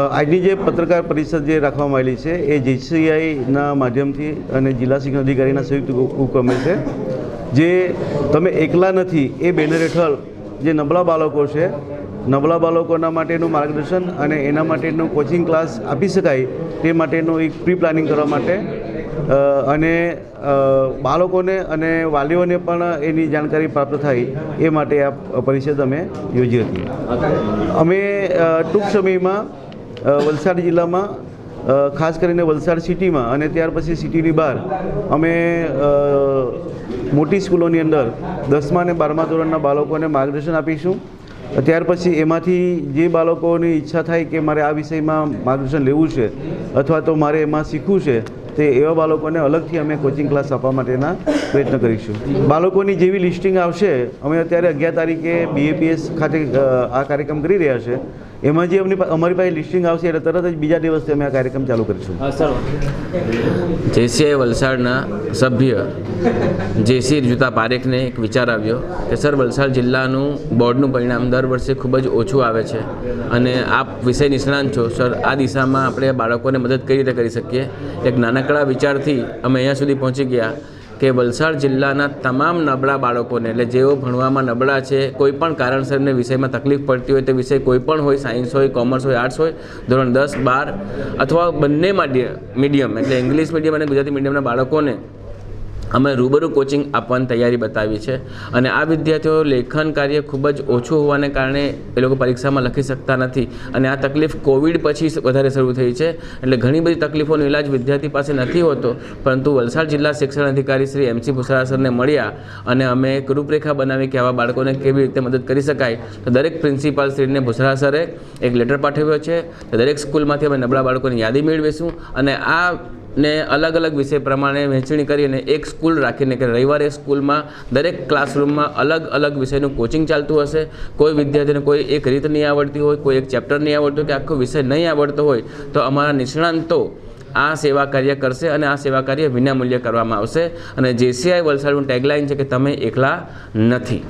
આજની જે પત્રકાર પરિષદ જે રાખવામાં આવેલી છે, એ જીસીઆઈના માધ્યમથી અને જિલ્લા શિક્ષણ અધિકારીના સંયુક્ત ઉપક્રમે છે. જે તમે એકલા નથી, એ બેનર હેઠળ જે નબળા બાળકો છે, નબળા બાળકોના માટેનું માર્ગદર્શન અને એના માટેનું કોચિંગ ક્લાસ આપી શકાય તે માટેનું એક પ્રી પ્લાનિંગ કરવા માટે અને બાળકોને અને વાલીઓને પણ એની જાણકારી પ્રાપ્ત થાય એ માટે આ પરિષદ અમે યોજી હતી. અમે ટૂંક સમયમાં વલસાડ જિલ્લામાં ખાસ કરીને વલસાડ સિટીમાં અને ત્યાર પછી સિટીની બહાર અમે મોટી સ્કૂલોની અંદર દસમા અને બારમા ધોરણના બાળકોને માર્ગદર્શન આપીશું. ત્યાર પછી એમાંથી જે બાળકોની ઈચ્છા થાય કે મારે આ વિષયમાં માર્ગદર્શન લેવું છે અથવા તો મારે એમાં શીખવું છે તે એવા બાળકોને અલગથી અમે કોચિંગ ક્લાસ આપવા માટેના પ્રયત્ન કરીશું. બાળકોની જેવી લિસ્ટિંગ આવશે, અમે અત્યારે અગિયાર તારીખે બીએપીએસ ખાતે આ કાર્યક્રમ કરી રહ્યા છે. એમાં જે અમની અમારી પાસે લિસ્ટિંગ આવશે એટલે તરત જ બીજા દિવસથી અમે આ કાર્યક્રમ ચાલુ કરીશું. જેસીઆઈ વલસાડના સભ્ય જેસી જુતા પારેખને એક વિચાર આવ્યો કે સર વલસાડ જિલ્લાનું બોર્ડનું પરિણામ દર વર્ષે ખૂબ જ ઓછું આવે છે અને આપ વિષય નિષ્ણાંત છો. સર આ દિશામાં આપણે બાળકોને મદદ કઈ રીતે કરી શકીએ? એક નાનકડા વિચારથી અમે અહીંયા સુધી પહોંચી ગયા કે વલસાડ જિલ્લાના તમામ નબળા બાળકોને, એટલે જેઓ ભણવામાં નબળા છે, કોઈ પણ કારણસર એમને વિષયમાં તકલીફ પડતી હોય તે વિષય કોઈ પણ હોય સાયન્સ હોય કોમર્સ હોય આર્ટ્સ હોય, ધોરણ દસ, બાર અથવા બંને માધ્યમ મીડિયમ, એટલે ઇંગ્લિશ મીડિયમ અને ગુજરાતી મીડિયમના બાળકોને અમે રૂબરૂ કોચિંગ આપવાની તૈયારી બતાવી છે અને આ વિદ્યાર્થીઓ લેખન કાર્ય ખૂબ જ ઓછું હોવાને કારણે એ લોકો પરીક્ષામાં લખી શકતા નથી અને આ તકલીફ કોવિડ પછી વધારે શરૂ થઈ છે. એટલે ઘણી બધી તકલીફોનો ઇલાજ વિદ્યાર્થી પાસે નથી હોતો, પરંતુ વલસાડ જિલ્લા શિક્ષણ અધિકારી શ્રી એમસી ભુસરા સરને મળ્યા અને અમે એક રૂપરેખા બનાવી કે આવા બાળકોને કેવી રીતે મદદ કરી શકાય. તો દરેક પ્રિન્સિપાલ શ્રીને ભુસરા સરે એક લેટર પાઠવ્યો છે. દરેક સ્કૂલમાંથી અમે નબળા બાળકોની યાદી મેળવીશું અને આ ને અલગ અલગ વિષય પ્રમાણે વહેંચણી કરીને એક સ્કૂલ રાખીને કે રવિવારે સ્કૂલમાં દરેક ક્લાસરૂમમાં અલગ અલગ વિષયનું કોચિંગ ચાલતું હશે. કોઈ વિદ્યાર્થીને કોઈ એક રીત નહીં આવડતી હોય, કોઈ એક ચેપ્ટર નહીં આવડતું કે આખો વિષય નહીં આવડતો હોય, તો અમારા નિષ્ણાંતો આ સેવા કાર્ય કરશે અને આ સેવા કાર્ય વિનામૂલ્યે કરવામાં આવશે. અને જેસીઆઈ વલસાડનું ટેગલાઇન છે કે તમે એકલા નથી.